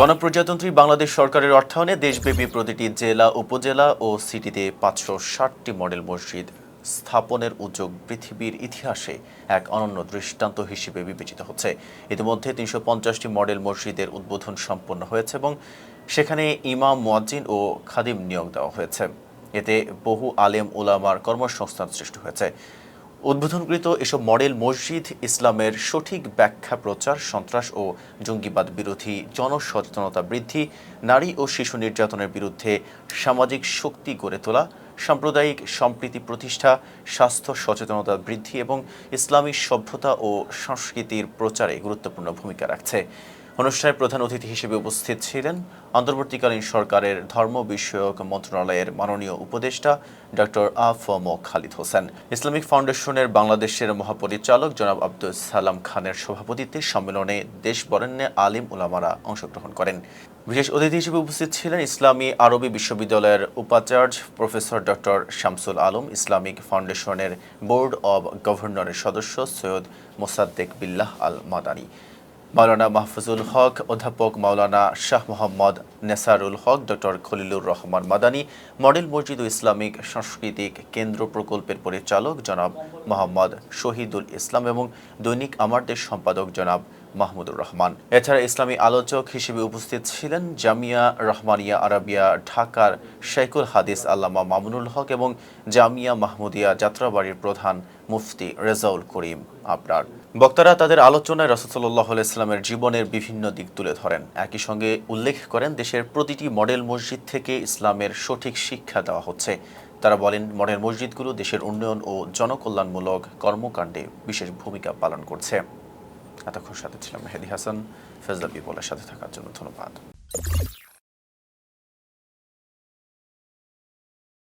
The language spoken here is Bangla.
গণপ্রজাতন্ত্রী বাংলাদেশ সরকারের অর্থায়নে দেশব্যাপী প্রতিটি জেলা, উপজেলা ও সিটিতে পাঁচশো ষাটটি মডেল মসজিদ স্থাপনের উদ্যোগ পৃথিবীর ইতিহাসে এক অনন্য দৃষ্টান্ত হিসেবে বিবেচিত হচ্ছে। ইতিমধ্যে তিনশো পঞ্চাশটি মডেল মসজিদের উদ্বোধন সম্পন্ন হয়েছে এবং সেখানে ইমাম, মুয়াজ্জিন ও খাদিম নিয়োগ দেওয়া হয়েছে। এতে বহু আলেম ওলামার কর্মসংস্থান সৃষ্টি হয়েছে। উদ্বোধনকৃত এসব মডেল মসজিদ ইসলামের সঠিক ব্যাখ্যা, প্রচার, সন্ত্রাস ও জঙ্গিবাদ বিরোধী জনসচেতনতা বৃদ্ধি, নারী ও শিশু নির্যাতনের বিরুদ্ধে সামাজিক শক্তি গড়ে তোলা, সাম্প্রদায়িক সম্প্রীতি প্রতিষ্ঠা, স্বাস্থ্য সচেতনতা বৃদ্ধি এবং ইসলামী সভ্যতা ও সংস্কৃতির প্রচারে গুরুত্বপূর্ণ ভূমিকা রাখছে। অনুষ্ঠানে প্রধান অতিথি হিসেবে উপস্থিত ছিলেন অন্তর্বর্তীকালীন সরকারের ধর্ম বিষয়ক মন্ত্রণালয়ের মাননীয় উপদেষ্টা doctor AFM Khalid Hossain. Islamic ফাউন্ডেশনের বাংলাদেশের মহাপরিচালক জনাব আব্দুল সালাম খানের সভাপতিত্বে সম্মেলনে দেশ বরেণ্যে আলিম উলামারা অংশগ্রহণ করেন। বিশেষ অতিথি হিসেবে উপস্থিত ছিলেন ইসলামী আরবি বিশ্ববিদ্যালয়ের উপাচার্য professor doctor Shamsul Alam, Islamic ফাউন্ডেশনের বোর্ড অব গভর্নরের সদস্য সৈয়দ মোসাদ্দেক বিল্লাহ আল মাদানী মাওলানা মাহফুজুল হক, অধ্যাপক মাওলানা শাহ মোহাম্মদ নেসারুল হক, ডক্টর খলিলুর রহমান মাদানী, মডেল মসজিদ ও ইসলামিক সাংস্কৃতিক কেন্দ্র প্রকল্পের পরিচালক জনাব মোহাম্মদ শহীদুল ইসলাম এবং দৈনিক আমার দেশ সম্পাদক জনাব মাহমুদুর রহমান। এছাড়া ইসলামী আলোচক হিসেবে উপস্থিত ছিলেন জামিয়া রহমানিয়া আরাবিয়া ঢাকার শেখুল হাদিস আল্লামা মামুনুল হক এবং জামিয়া মাহমুদিয়া যাত্রাবাড়ির প্রধান মুফতি রেজাউল করিম আবরার বক্তারা তাদের আলোচনায় রসদুল্লাহ ইসলামের জীবনের বিভিন্ন দিক তুলে ধরেন। একই সঙ্গে উল্লেখ করেন, দেশের প্রতিটি মডেল মসজিদ থেকে ইসলামের সঠিক শিক্ষা দেওয়া হচ্ছে। তারা বলেন, মডেল মসজিদগুলো দেশের উন্নয়ন ও জনকল্যাণমূলক কর্মকাণ্ডে বিশেষ ভূমিকা পালন করছে। এতক্ষণ সাথে ছিলাম মেহেদি হাসান। ফেজলা বিপলের সাথে থাকার জন্য ধন্যবাদ।